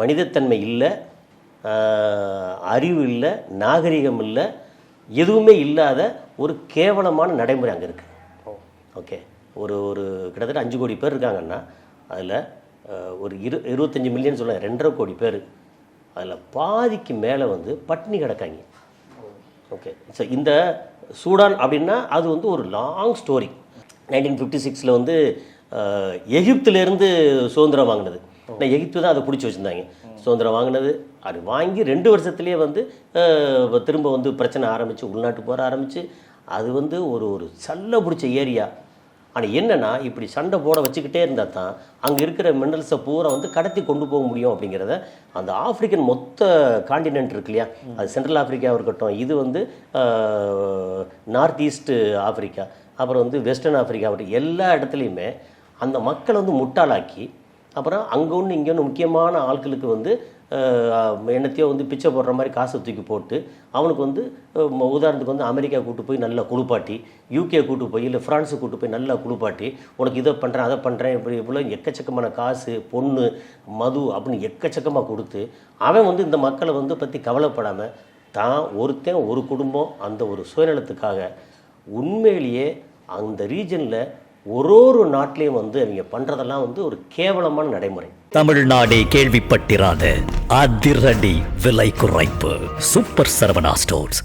மனிதத்தன்மை இல்லை அறிவு இல்லை நாகரிகம் இல்லை எதுவுமே இல்லாத ஒரு கேவலமான நடைமுறை அங்கே இருக்குது ஓகே. ஒரு ஒரு கிட்டத்தட்ட அஞ்சு கோடி பேர் இருக்காங்கன்னா அதில் ஒரு இரு இருபத்தஞ்சி மில்லியன் சொல்ல ரெண்டரை கோடி பேர். அதில் பாதிக்கு மேலே வந்து பட்டினி கிடக்காங்க. ஓகே. ஸோ இந்த சூடான் அப்படின்னா அது வந்து ஒரு லாங் ஸ்டோரி நைன்டீன் ஃபிஃப்டி சிக்ஸில் வந்து எகிப்துலேருந்து எகிப்திலேருந்து சுதந்திரம் வாங்கினது. நான் எகிப்து தான் அதை பிடிச்சி வச்சுருந்தாங்க. சுதந்திரம் வாங்கினது அது வாங்கி ரெண்டு வருஷத்துலேயே வந்து திரும்ப வந்து பிரச்சனை ஆரம்பித்து உள்நாட்டு போற ஆரம்பித்து அது வந்து ஒரு ஒரு சல்ல பிடிச்ச ஏரியா. ஆனால் என்னன்னா இப்படி சண்டை போட வச்சுக்கிட்டே இருந்தால் தான் அங்கே இருக்கிற மினரல்ஸை பூரா வந்து கடத்தி கொண்டு போக முடியும் அப்படிங்கிறத அந்த ஆப்பிரிக்கன் மொத்த காண்டினென்ட் இருக்கு இல்லையா? அது சென்ட்ரல் ஆப்பிரிக்காவாக இருக்கட்டும் இது வந்து நார்த் ஈஸ்ட் ஆப்பிரிக்கா அப்புறம் வந்து வெஸ்டர்ன் ஆப்பிரிக்கா ஆகட்டும் எல்லா இடத்துலையுமே அந்த மக்களை வந்து முட்டாளாக்கி அப்புறம் அங்கே ஒன்று இங்கே ஒன்று முக்கியமான ஆட்களுக்கு வந்து என்னத்தையோ வந்து பிச்சை போடுற மாதிரி காசை தூக்கி போட்டு அவனுக்கு வந்து உதாரணத்துக்கு வந்து அமெரிக்கா கூட்டு போய் நல்லா குளிப்பாட்டி யூகே கூட்டு போய் இல்லை ஃப்ரான்ஸு கூட்டு போய் நல்லா குளிப்பாட்டி உனக்கு இதை பண்ணுறேன் அதை பண்ணுறேன் இப்படி இவ்வளோ எக்கச்சக்கமான காசு பொண்ணு மது அப்படின்னு எக்கச்சக்கமாக கொடுத்து அவன் வந்து இந்த மக்களை வந்து பற்றி கவலைப்படாமல் தான் ஒருத்தன் ஒரு குடும்பம் அந்த ஒரு சுயநலத்துக்காக உண்மையிலேயே அந்த ரீஜனில் ஒரு ஒரு நாட்டிலையும் வந்து அவங்க பண்ணுறதெல்லாம் வந்து ஒரு கேவலமான நடைமுறை. தமிழ்நாடே கேள்விப்பட்டிராத அதிரடி விலை குறைப்பு. Super Saravana Stores.